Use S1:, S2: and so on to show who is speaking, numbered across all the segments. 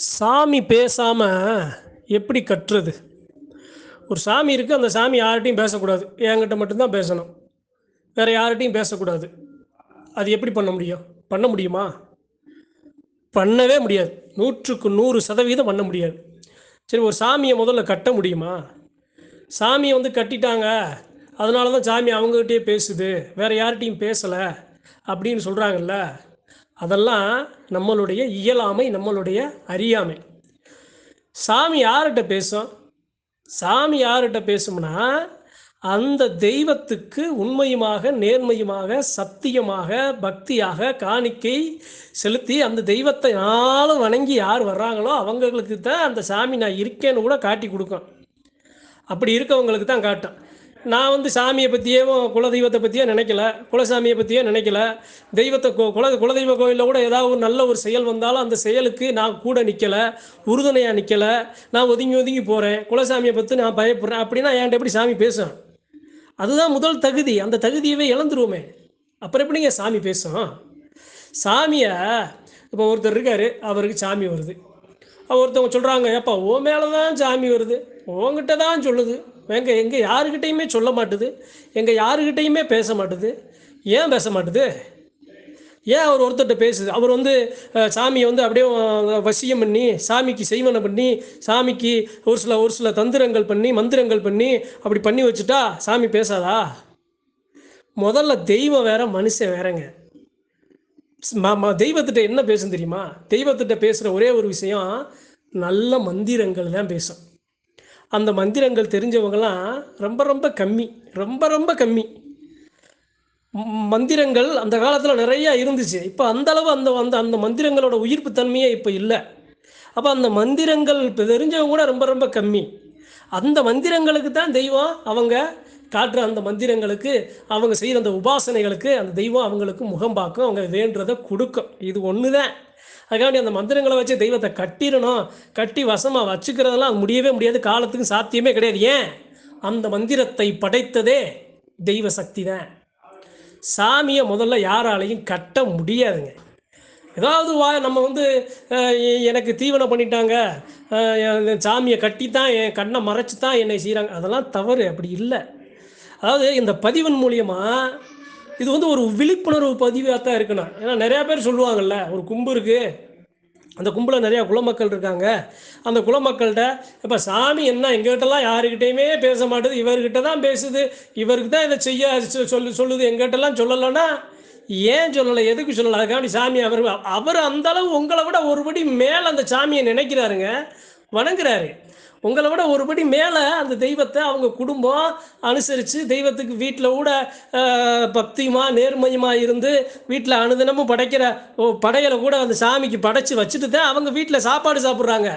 S1: சாமி பேசாமல் எப்படி கட்டுறது? ஒரு சாமி இருக்குது அந்த சாமி யார்கிட்டையும் பேசக்கூடாது. என்கிட்ட மட்டும்தான் பேசணும். வேறு யார்கிட்டையும் பேசக்கூடாது. அது எப்படி பண்ண முடியும்? பண்ண முடியுமா? பண்ணவே முடியாது. நூற்றுக்கு நூறு சதவீதம் பண்ண முடியாது. சரி ஒரு சாமியை முதல்ல கட்ட முடியுமா? சாமியை வந்து கட்டிட்டாங்க. அதனால தான் சாமி அவங்ககிட்டயே பேசுது. வேறு யார்கிட்டையும் பேசலை. அப்படின்னு சொல்கிறாங்கல்ல அதெல்லாம் நம்மளுடைய இயலாமை நம்மளுடைய அறியாமை. சாமி யார்கிட்ட பேசும்? சாமி யார்கிட்ட பேசும்னா அந்த தெய்வத்துக்கு உண்மையுமாக நேர்மையுமாக சத்தியமாக பக்தியாக காணிக்கை செலுத்தி அந்த தெய்வத்தை நாளும் வணங்கி யார் வர்றாங்களோ அவங்களுக்கு தான் அந்த சாமி நான் இருக்கேன்னு கூட காட்டி கொடுக்கும். அப்படி இருக்கவங்களுக்கு தான் காட்டும். நான் வந்து சாமியை பற்றியோ குலதெய்வத்தை பற்றியோ நினைக்கல. குலசாமியை பற்றியோ நினைக்கல. தெய்வத்தை கோ குல குலதெய்வ கோயிலில் கூட ஏதாவது ஒரு நல்ல ஒரு செயல் வந்தாலும் அந்த செயலுக்கு நான் கூட நிற்கலை உறுதுணையாக நிற்கலை நான் ஒதுங்கி ஒதுங்கி போகிறேன் குலசாமியை பற்றி நான் பயப்படுறேன். அப்படின்னா என்கிட்ட எப்படி சாமி பேசும்? அதுதான் முதல் தகுதி. அந்த தகுதியவே இழந்துருவோமே. அப்புறம் எப்படிங்க சாமி பேசும்? சாமியை இப்போ ஒருத்தர் இருக்கார். அவருக்கு சாமி வருது. ஒருத்தவங்க சொல்கிறாங்க ஏப்பா ஓ மேலே தான் சாமி வருது. உங்ககிட்ட தான் சொல்லுது. எங்க எங்கே யாருக்கிட்டையுமே சொல்ல மாட்டுது. எங்கே யாருக்கிட்டையுமே பேச மாட்டுது. ஏன் பேச மாட்டுது? ஏன் அவர் ஒருத்தர்கிட்ட பேசுது? அவர் வந்து சாமியை வந்து அப்படியே வசியம் பண்ணி சாமிக்கு செய்வனை பண்ணி சாமிக்கு ஒரு சில ஒரு சில தந்திரங்கள் பண்ணி மந்திரங்கள் பண்ணி அப்படி பண்ணி வச்சுட்டா சாமி பேசாதா? முதல்ல தெய்வம் வேற மனுஷன் வேறங்க. ம- தெய்வத்திட்ட என்ன பேசும் தெரியுமா? தெய்வத்திட்ட பேசுகிற ஒரே ஒரு விஷயம் நல்ல மந்திரங்கள் தான் பேசும். அந்த மந்திரங்கள் தெரிஞ்சவங்கலாம் ரொம்ப ரொம்ப கம்மி ரொம்ப ரொம்ப கம்மி. மந்திரங்கள் அந்த காலத்தில் நிறையா இருந்துச்சு. இப்போ அந்தளவு அந்த அந்த அந்த மந்திரங்களோட உயிர்ப்பு தன்மையே இப்போ இல்லை. அப்போ அந்த மந்திரங்கள் இப்போ தெரிஞ்சவங்க கூட ரொம்ப ரொம்ப கம்மி. அந்த மந்திரங்களுக்கு தான் தெய்வம் அவங்க காட்டுற அந்த மந்திரங்களுக்கு அவங்க செய்கிற அந்த உபாசனைகளுக்கு அந்த தெய்வம் அவங்களுக்கு முகம் பார்க்கும் அவங்க வேண்டுறதை கொடுக்கும். இது ஒன்று தான் அதுக்காண்டி அந்த மந்திரங்களை வச்சு தெய்வத்தை கட்டிடணும். கட்டி வசமாக வச்சுக்கிறதெல்லாம் முடியவே முடியாது. காலத்துக்கு சாத்தியமே கிடையாது. ஏன்? அந்த மந்திரத்தை படைத்ததே தெய்வ சக்தி தான். சாமியை முதல்ல யாராலையும் கட்ட முடியாதுங்க. ஏதாவது வா நம்ம வந்து எனக்கு தீவனம் பண்ணிட்டாங்க. சாமியை கட்டி தான் என் கண்ணை மறைச்சி தான் என்னை செய்கிறாங்க அதெல்லாம் தவறு. அப்படி இல்லை. அதாவது இந்த பதிவன் மூலியமாக இது வந்து ஒரு விழிப்புணர்வு பதிவாக தான் இருக்கணும். ஏன்னா நிறையா பேர் சொல்லுவாங்கல்ல ஒரு கும்பு இருக்குது அந்த கும்பலில் நிறையா குலமக்கள் இருக்காங்க. அந்த குலமக்கள்கிட்ட இப்போ சாமி என்ன எங்ககிட்டலாம் யாருக்கிட்டையுமே பேச மாட்டேது. இவர்கிட்ட தான் பேசுது. இவருக்கு தான் இதை செய்ய சொ- சொல்லு சொல்லுது. எங்கிட்டலாம் சொல்லலைன்னா ஏன் சொல்லலை? எதுக்கு சொல்லலை? அதுக்காண்டி சாமி அவர் அவர் அந்த அளவு உங்களை விட ஒருபடி மேலே அந்த சாமியை நினைக்கிறாருங்க. வணங்குறாரு. உங்களை விட ஒருபடி மேலே அந்த தெய்வத்தை அவங்க குடும்பம் அனுசரித்து தெய்வத்துக்கு வீட்டில் கூட பக்தியுமாக பக்தியுமா நேர்மையுமா இருந்து வீட்டில் அனுதினமும் படைக்கிற ஓ, படையலை கூட அந்த சாமிக்கு படைச்சி வச்சுட்டு தான் அவங்க வீட்டில் சாப்பாடு சாப்பிட்றாங்க.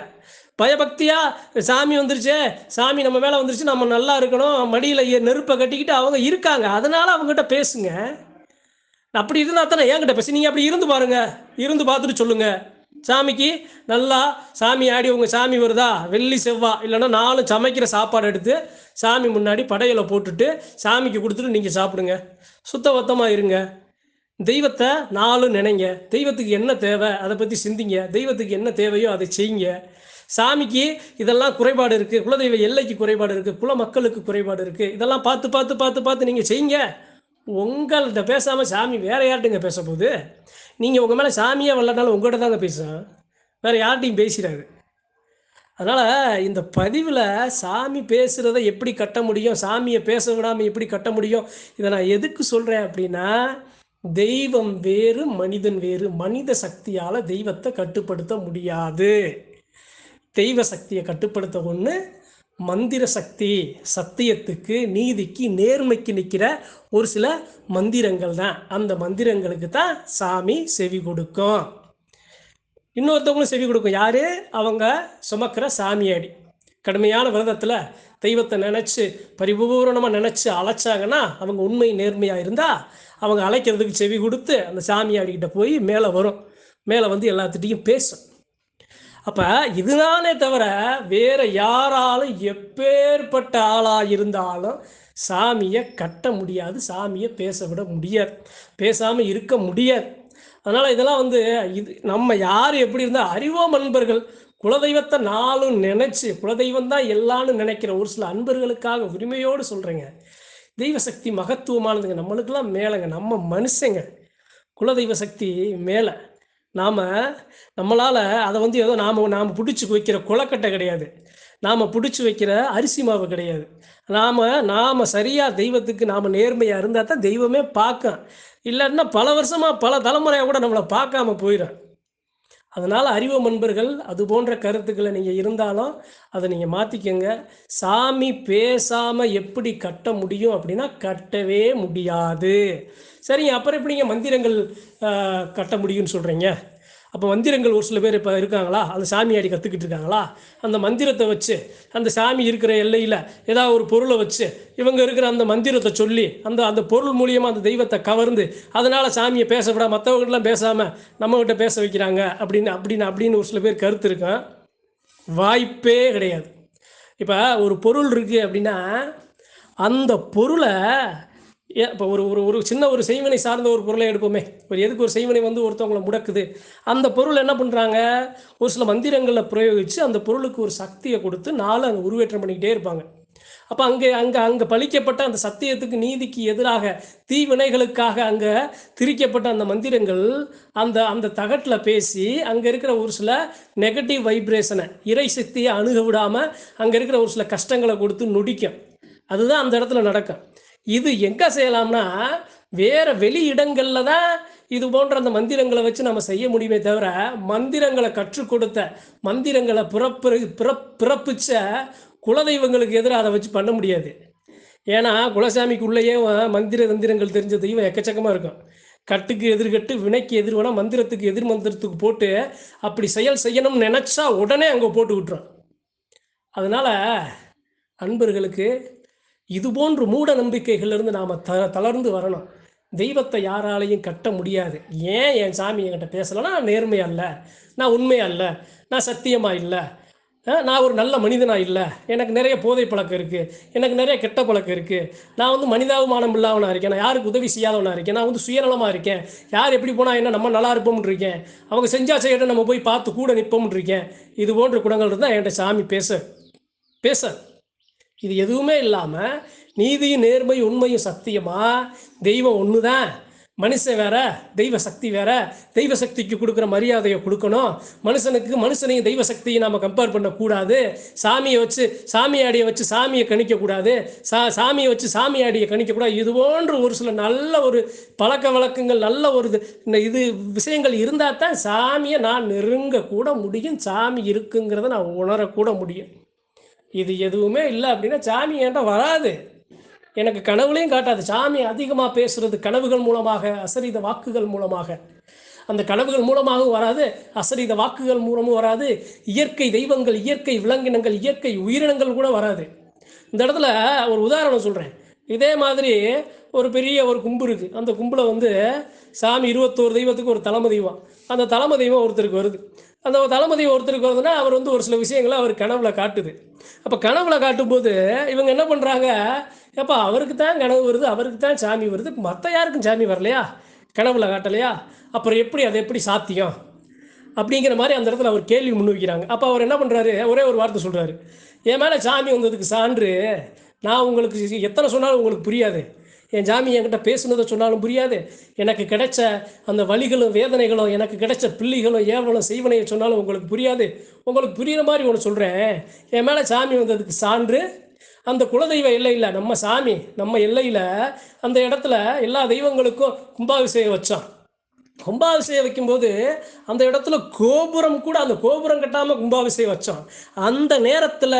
S1: பயபக்தியா சாமி வந்துருச்சே சாமி நம்ம மேலே வந்துருச்சு நம்ம நல்லா இருக்கணும் மடியில் நெருப்பை கட்டிக்கிட்டு அவங்க இருக்காங்க. அதனால் அவங்ககிட்ட பேசுங்க. அப்படி இருந்தால் தானே என்கிட்ட பேசி. நீங்கள் அப்படி இருந்து பாருங்க. இருந்து பார்த்துட்டு சொல்லுங்கள் சாமிக்கு நல்லா சாமி ஆடி உங்கள் சாமி வருதா? வெள்ளி செவ்வா இல்லைன்னா நாலு சமைக்கிற சாப்பாடு எடுத்து சாமி முன்னாடி படையலை போட்டுட்டு சாமிக்கு கொடுத்துட்டு நீங்கள் சாப்பிடுங்க. சுத்தபத்தமாக இருங்க. தெய்வத்தை நாலு நினைங்க. தெய்வத்துக்கு என்ன தேவை? அதை பற்றி சிந்திங்க. தெய்வத்துக்கு என்ன தேவையோ அதை செய்யுங்க. சாமிக்கு இதெல்லாம் குறைபாடு இருக்குது குலதெய்வ எல்லைக்கு குறைபாடு இருக்குது குல மக்களுக்கு குறைபாடு இருக்குது இதெல்லாம் பார்த்து பார்த்து பார்த்து பார்த்து நீங்கள் செய்யுங்க. உங்கள்கிட்ட பேசாமல் சாமி வேறு யார்கிட்டங்க பேச போகுது நீங்கள் உங்கள் மேலே சாமியே வரலனாலும் உங்கள்கிட்ட தாங்க பேசும் வேறு யார்கிட்டையும் பேசிடாது. அதனால் இந்த பதிவில் சாமி பேசுகிறத எப்படி கட்ட முடியும்? சாமியை பேச விடாமல் எப்படி கட்ட முடியும்? இதை நான் எதுக்கு சொல்கிறேன் அப்படின்னா தெய்வம் வேறு மனிதன் வேறு. மனித சக்தியால் தெய்வத்தை கட்டுப்படுத்த முடியாது. தெய்வ சக்தியை கட்டுப்படுத்த ஒன்று மந்திர சக்தி சத்தியத்துக்கு நீதிக்கு நேர்மைக்கு நிற்கிற ஒரு சில மந்திரங்கள் தான். அந்த மந்திரங்களுக்கு தான் சாமி செவி கொடுக்கும். இன்னொருத்தவங்களும் செவி கொடுக்கும். யாரு? அவங்க சுமக்கிற சாமியாடி கடுமையான விரதத்தில் தெய்வத்தை நினச்சி பரிபூரணமாக நினச்சி அழைச்சாங்கன்னா அவங்க உண்மை நேர்மையாக இருந்தால் அவங்க அழைக்கிறதுக்கு செவி கொடுத்து அந்த சாமியாடிக்கிட்ட போய் மேலே வரும். மேலே வந்து எல்லாத்துட்டையும் பேசும். அப்போ இதுதானே தவிர வேற யாராலும் எப்பேற்பட்ட ஆளாக இருந்தாலும் சாமியை கட்ட முடியாது சாமியை பேச விட முடியாது பேசாமல் இருக்க முடியாது. அதனால் இதெல்லாம் வந்து இது நம்ம யார் எப்படி இருந்தால் அறிவோம் அன்பர்கள் குலதெய்வத்தை நாளும் நினைச்சு குலதெய்வம் தான் எல்லாம்னு நினைக்கிற ஒரு சில அன்பர்களுக்காக உரிமையோடு சொல்றேங்க. தெய்வ சக்தி மகத்துவமானதுங்க. நம்மளுக்கெல்லாம் மேலங்க. நம்ம மனுஷங்க. குலதெய்வ சக்தி மேலே. நாம் நம்மளால் அதை வந்து ஏதோ நாம் நாம் பிடிச்சி வைக்கிற குளக்கட்டை கிடையாது. நாம் பிடிச்சி வைக்கிற அரிசி மாவு கிடையாது. நாம் நாம் சரியாக தெய்வத்துக்கு நாம் நேர்மையாக இருந்தால் தான் தெய்வமே பார்க்கும். இல்லைன்னா பல வருஷமாக பல தலைமுறையாக கூட நம்மளை பார்க்காம போயிடும் அதனால் அறிவு நண்பர்கள் அது போன்ற கருத்துக்களை நீங்கள் இருந்தாலும் அதை நீங்கள் மாற்றிக்கங்க சாமி பேசாமல் எப்படி கட்ட முடியும் அப்படின்னா கட்டவே முடியாது. சரிங்க அப்புறம் எப்படிங்க மந்திரங்கள் கட்ட முடியும்னு சொல்கிறீங்க அப்போ மந்திரங்கள் ஒரு சில பேர் இப்போ இருக்காங்களா? அந்த அடி கற்றுக்கிட்டு இருக்காங்களா? அந்த மந்திரத்தை வச்சு அந்த சாமி இருக்கிற எல்லையில் ஏதாவது ஒரு பொருளை வச்சு இவங்க இருக்கிற அந்த மந்திரத்தை சொல்லி அந்த அந்த பொருள் மூலியமாக அந்த தெய்வத்தை கவர்ந்து அதனால் சாமியை பேச விட மற்றவங்களாம் பேசாமல் நம்மகிட்ட பேச வைக்கிறாங்க அப்படின்னு அப்படின்னு அப்படின்னு ஒரு சில பேர் கருத்து இருக்கும் வாய்ப்பே கிடையாது. இப்போ ஒரு பொருள் இருக்குது அப்படின்னா அந்த பொருளை ஏ- இப்போ ஒரு ஒரு ஒரு சின்ன ஒரு செய்வினை சார்ந்த ஒரு பொருளை எடுப்போமே. ஒரு எதுக்கு ஒரு செய்வினை வந்து ஒருத்தவங்களை முடக்குது? அந்த பொருள் என்ன பண்ணுறாங்க ஒரு சில மந்திரங்களில் பிரயோகித்து அந்த பொருளுக்கு ஒரு சக்தியை கொடுத்து நாளை அங்கே உருவேற்றம் பண்ணிக்கிட்டே இருப்பாங்க. அப்போ அங்கே அங்கே அங்கே பழிக்கப்பட்ட அந்த சத்தியத்துக்கு நீதிக்கு எதிராக தீவினைகளுக்காக அங்கே திரிக்கப்பட்ட அந்த மந்திரங்கள் அந்த அந்த தகட்டில் பேசி அங்கே இருக்கிற ஒரு சில நெகட்டிவ் வைப்ரேஷனை இறை சக்தியை அணுக விடாமல் அங்கே இருக்கிற ஒரு சில கஷ்டங்களை கொடுத்து நொடிக்கும். அதுதான் அந்த இடத்துல நடக்கும். இது எங்கே செய்யலாம்னா வேற வெளி இடங்களில் தான் இது போன்ற அந்த மந்திரங்களை வச்சு நம்ம செய்ய முடியுமே தவிர மந்திரங்களை கற்றுக் கொடுத்த மந்திரங்களை பிறப்பு பிறப் பிறப்பிச்ச குலதெய்வங்களுக்கு எதிராக அதை வச்சு பண்ண முடியாது. ஏன்னா குலசாமிக்கு உள்ளேயே மந்திர தந்திரங்கள் தெரிஞ்ச தெய்வம் எக்கச்சக்கமாக இருக்கும் கட்டுக்கு எதிர்கட்டு வினைக்கு எதிர்வனா மந்திரத்துக்கு எதிர் மந்திரத்துக்கு போட்டு அப்படி செயல் செய்யணும்னு நினச்சா உடனே அங்கே போட்டு விட்டுரும். அதனால் அன்பர்களுக்கு இது போன்று மூட நம்பிக்கைகள்லேருந்து நாம் த தளர்ந்து வரணும். தெய்வத்தை யாராலையும் கட்ட முடியாது. ஏன் என் சாமி என்கிட்ட பேசலைன்னா நான் நேர்மை இல்லை நான் உண்மை இல்லை நான் சத்தியமாக இல்லை. நான் ஒரு நல்ல மனிதனாக இல்லை. எனக்கு நிறைய போதை பழக்கம் இருக்குது எனக்கு நிறைய கெட்ட பழக்கம் இருக்குது நான் வந்து மனிதாபிமானம் இல்லாதவனாக இருக்கேன். நான் யாருக்கு உதவி செய்யாதவனாக இருக்கேன். நான் வந்து சுயநலமாக இருக்கேன். யார் எப்படி போனால் என்ன நம்ம நல்லா இருப்போம்னு இருக்கேன். அவங்க செஞ்சா செய்யட்டும் நம்ம போய் பார்த்து கூட நிற்போம்னு இருக்கேன். இது போன்ற குணங்கள் இருந்தால் என்கிட்ட சாமி பேச பேச. இது எதுவுமே இல்லாமல் நீதியும் நேர்மை உண்மையும் சத்தியமா? தெய்வம் ஒன்று தான் மனுஷன் வேற தெய்வ சக்தி வேற. தெய்வ சக்திக்கு கொடுக்குற மரியாதையை கொடுக்கணும். மனுஷனுக்கு மனுஷனையும் தெய்வ சக்தியை நாம் கம்பேர் பண்ணக்கூடாது. சாமியை வச்சு சாமியாடியை வச்சு சாமியை கணிக்கக்கூடாது. சா சாமியை வச்சு சாமியாடியை கணிக்கக்கூடாது. இது போன்ற ஒரு சில நல்ல ஒரு பழக்க வழக்கங்கள் நல்ல ஒரு இது இந்த இது விஷயங்கள் இருந்தால் தான் சாமியை நான் நெருங்கக்கூட முடியும். சாமி இருக்குங்கிறத நான் உணரக்கூட முடியும். இது எதுவுமே இல்லை அப்படின்னா சாமி என்கிட்ட வராது? எனக்கு கனவுலையும் காட்டாது. சாமி அதிகமாக பேசுறது கனவுகள் மூலமாக அசரீத வாக்குகள் மூலமாக. அந்த கனவுகள் மூலமாகவும் வராது அசரீத வாக்குகள் மூலமும் வராது. இயற்கை தெய்வங்கள் இயற்கை விலங்கினங்கள் இயற்கை உயிரினங்கள் கூட வராது. இந்த இடத்துல ஒரு உதாரணம் சொல்கிறேன் இதே மாதிரி ஒரு பெரிய ஒரு கும்பு இருக்குது அந்த கும்பில் வந்து சாமி இருபத்தோரு தெய்வத்துக்கு ஒரு தலைமை தெய்வம். அந்த தலைமை தெய்வம் ஒருத்தருக்கு வருது. அந்த தளபதி ஒருத்தருக்கு வருதுன்னா அவர் வந்து ஒரு சில விஷயங்களை அவர் கனவுல காட்டுது. அப்போ கனவுல காட்டும்போது இவங்க என்ன பண்ணுறாங்க ஏப்பா அவருக்கு தான் கனவு வருது அவருக்கு தான் சாமி வருது. மற்ற யாருக்கும் சாமி வரலையா? கனவுல காட்டலையா? அப்புறம் எப்படி அது எப்படி சாத்தியம்? அப்படிங்கிற மாதிரி அந்த இடத்துல அவர் கேள்வி முன்வைக்கிறாங்க. அப்போ அவர் என்ன பண்ணுறாரு ஒரே ஒரு வார்த்தை சொல்கிறாரு என் மேலே சாமி வந்ததுக்கு சான்று நான் உங்களுக்கு எத்தனை சொன்னாலும் உங்களுக்கு புரியாது. என் சாமி என்கிட்ட பேசுனதை சொன்னாலும் புரியாது. எனக்கு கிடைச்ச அந்த வலிகளும் வேதனைகளும் எனக்கு கிடைச்ச பிள்ளைகளும் ஏவலும் செய்வனையை சொன்னாலும் உங்களுக்கு புரியாது. உங்களுக்கு புரியுற மாதிரி ஒன்று சொல்கிறேன் என் மேலே சாமி வந்ததுக்கு சான்று அந்த குலதெய்வ எல்லையில் நம்ம சாமி நம்ம எல்லையில் அந்த இடத்துல எல்லா தெய்வங்களுக்கும் கும்பாபிஷேகம் வச்சோம் கும்பாபிஷேகம் வைக்கும்போது அந்த இடத்துல கோபுரம் கூட அந்த கோபுரம் கட்டாமல் கும்பாபிஷேகம் வச்சோம் அந்த நேரத்தில்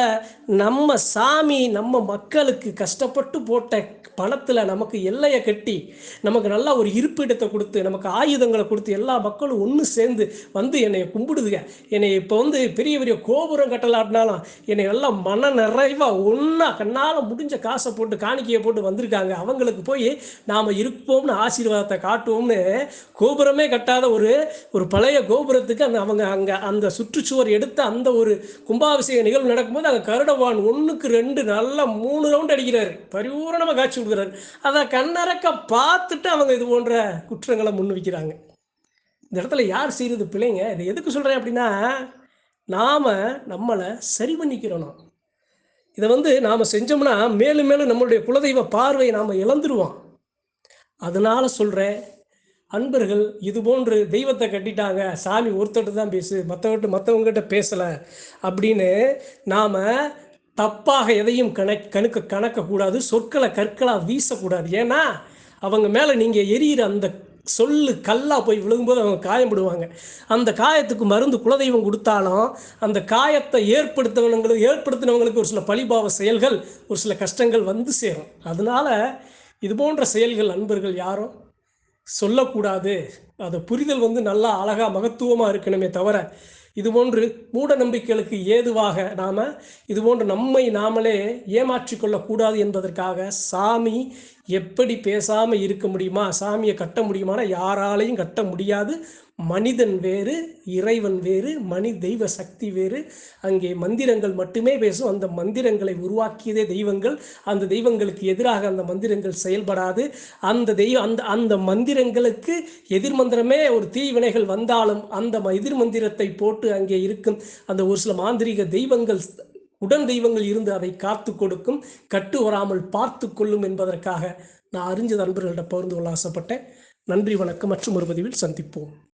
S1: நம்ம சாமி நம்ம மக்களுக்கு கஷ்டப்பட்டு போட்ட பணத்தில் நமக்கு எல்லையை கட்டி நமக்கு நல்லா ஒரு இருப்பிடத்தை கொடுத்து நமக்கு ஆயுதங்களை கொடுத்து எல்லா மக்களும் ஒன்று சேர்ந்து வந்து என்னை கும்பிடுதுங்க. என்னை இப்போ வந்து பெரிய பெரிய கோபுரம் கட்டலாட்டினாலும் என்னை நல்லா மன நிறைவாக ஒன்றா கண்ணால் முடிஞ்ச காசை போட்டு காணிக்கையை போட்டு வந்திருக்காங்க. அவங்களுக்கு போய் நாம் இருப்போம்னு ஆசீர்வாதத்தை காட்டுவோம்னு கோபுரமே கட்டாத ஒரு ஒரு பழைய கோபுரத்துக்கு அந்த அவங்க அங்கே அந்த சுற்றுச்சுவர் எடுத்த அந்த ஒரு கும்பாபிஷேக நிகழ்வு நடக்கும்போது அங்கே ஆண்டவான் ஒன்றுக்கு ரெண்டு நல்லா மூணு ரவுண்ட் அடிக்கிறாரு. பரிபூரணமாக காட்சி கொடுக்குறாரு. அதை கண்ணறக்க பார்த்துட்டு அவங்க இது போன்ற குற்றங்களை முன் வைக்கிறாங்க இந்த இடத்துல யார் செய்கிறது பிள்ளைங்க? இதை எதுக்கு சொல்கிறேன் அப்படின்னா நாம் நம்மளை சரி பண்ணிக்கிறோம் இதை வந்து நாம் செஞ்சோம்னா மேலும் மேலும் நம்மளுடைய குலதெய்வ பார்வையை நாம் இழந்துருவோம். அதனால சொல்கிறேன் அன்பர்கள் இது போன்று தெய்வத்தை கட்டிட்டாங்க சாமி ஒருத்தட்டு தான் பேசு மற்றவர்கிட்ட மற்றவங்ககிட்ட பேசலை அப்படின்னு நாம் தப்பாக எதையும் கணக் கணக்க கணக்கக்கூடாது சொற்களை கற்களாக வீசக்கூடாது. ஏன்னா அவங்க மேலே நீங்கள் எரியிற அந்த சொல்லு கல்லா போய் விழுகும்போது அவங்க காயப்படுவாங்க அந்த காயத்துக்கு மருந்து குலதெய்வம் கொடுத்தாலும் அந்த காயத்தை ஏற்படுத்தவங்களுக்கு ஏற்படுத்தினவங்களுக்கு ஒரு சில பழிபாவ செயல்கள் ஒரு சில கஷ்டங்கள் வந்து சேரும். அதனால இது போன்ற செயல்கள் அன்பர்கள் யாரும் சொல்லக்கூடாது. அதை புரிதல் வந்து நல்லா அழகாக மகத்துவமாக இருக்கணுமே தவிர இது போன்று மூட நம்பிக்கைகளுக்கு ஏதுவாக நாம் இது போன்று நம்மை நாமளே ஏமாற்றி கொள்ளக்கூடாது என்பதற்காக சாமி எப்படி பேசாமல் இருக்க முடியுமா? சாமியை கட்ட முடியுமானா யாராலையும் கட்ட முடியாது. மனிதன் வேறு இறைவன் வேறு மனி தெய்வ சக்தி வேறு. அங்கே மந்திரங்கள் மட்டுமே பேசும். அந்த மந்திரங்களை உருவாக்கியதே தெய்வங்கள். அந்த தெய்வங்களுக்கு எதிராக அந்த மந்திரங்கள் செயல்படாது. அந்த தெய்வ அந்த அந்த மந்திரங்களுக்கு எதிர்மந்திரமே ஒரு தீவினைகள் வந்தாலும் அந்த ம- எதிர் மந்திரத்தை போட்டு அங்கே இருக்கும். அந்த ஒரு சில மாந்திரீக தெய்வங்கள் உடன் தெய்வங்கள் இருந்து அதை காத்து கொடுக்கும். கட்டு வராமல் பார்த்து கொள்ளும் என்பதற்காக நான் அறிஞ்ச நண்பர்களிடம் பகிர்ந்து கொள்ள ஆசைப்பட்டேன். நன்றி வணக்கம் மற்றும் ஒரு பதிவில் சந்திப்போம்.